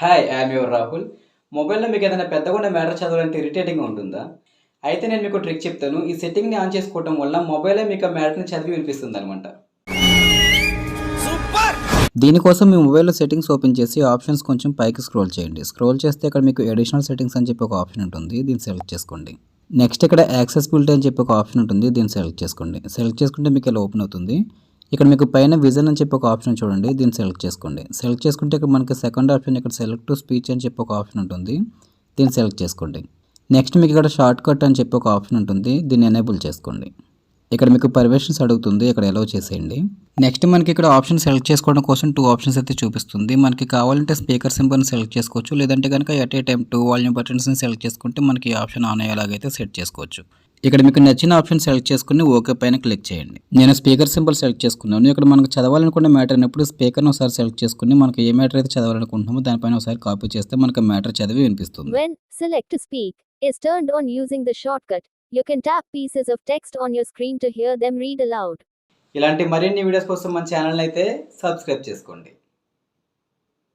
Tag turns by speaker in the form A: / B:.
A: Hi I'm your Rahul మొబైల్లో మీకు ఏదైనా పెద్దగా ఉన్న మ్యాటర్ చదవాలంటే ఇరిటేటింగ్గా ఉంటుందా? అయితే నేను మీకు ట్రిక్ చెప్తాను. ఈ సెట్టింగ్ని ఆన్ చేసుకోవడం వల్ల మొబైలే మీకు ఆ మ్యాటర్ని చదివి వినిపిస్తుంది అనమాట దీనికోసం మీ మొబైల్లో సెట్టింగ్స్ ఓపెన్ చేసి ఆప్షన్స్ కొంచెం పైకి స్క్రోల్ చేయండి. స్క్రోల్ చేస్తే ఇక్కడ మీకు అడిషనల్ సెట్టింగ్స్ అని చెప్పి ఒక ఆప్షన్ ఉంటుంది. దీన్ని సెలెక్ట్ చేసుకోండి. నెక్స్ట్ ఇక్కడ యాక్సెసిబిలిటీ అని చెప్పి ఒక ఆప్షన్ ఉంటుంది. దీన్ని సెలెక్ట్ చేసుకోండి. సెలెక్ట్ చేసుకుంటే మీకు ఇలా ఓపెన్ అవుతుంది. ఇక్కడ మీకు పైన విజన్ అని చెప్పి ఒక ఆప్షన్ చూడండి దీన్ని సెలెక్ట్ చేసుకోండి. సెలెక్ట్ చేసుకుంటే ఇక్కడ మనకి సెకండ్ ఆప్షన్ ఇక్కడ సెలెక్ట్ టు స్పీచ్ అని చెప్పి ఒక ఆప్షన్ ఉంటుంది దీన్ని సెలెక్ట్ చేసుకోండి. నెక్స్ట్ మీకు ఇక్కడ షార్ట్ కట్ అని చెప్పి ఒక ఆప్షన్ ఉంటుంది దీన్ని ఎనేబుల్ చేసుకోండి. ఇక్కడ మీకు పర్మిషన్స్ అడుగుతుంది ఇక్కడ ఎలవ్ చేసేయండి. నెక్స్ట్ మనకి ఇక్కడ ఆప్షన్ సెలెక్ట్ చేసుకోవడం కోసం టూ ఆప్షన్స్ అయితే చూపిస్తుంది. మనకి కావాలంటే స్పీకర్ సింబల్ని సెలెక్ట్ చేసుకోవచ్చు లేదంటే కనుక at a time two volume బటన్స్ని select చేసుకుంటే మనకి ఆప్షన్ ఆన్ అయ్యేలాగైతే సెట్ చేసుకోవచ్చు. ఇక్కడ మీకు నచ్చిన ఆప్షన్ సెలెక్ట్ చేసుకుని ఓకే పైన క్లిక్ చేయండి. నేను స్పీకర్ సింబల్ సెలెక్ట్ చేసుకున్నాను. ఇక్కడ మనకు చదవాలనుకునే మ్యాటర్ అయినప్పుడు స్పీకర్ను ఒకసారి సెలెక్ట్ చేసుకుని మనకి ఏ మ్యాటర్ అయితే చదవాలనుకుంటున్నామో దానిపైన ఒకసారి కాపీ చేస్తే మనకు మ్యాటర్ చదివి వినిపిస్తుంది.
B: When select to speak is turned on using the shortcut, you can tap pieces of text on your screen to hear them read aloud.
A: ఇలాంటి మరిన్ని వీడియోస్ కోసం మన ఛానల్ అయితే సబ్స్క్రైబ్ చేసుకోండి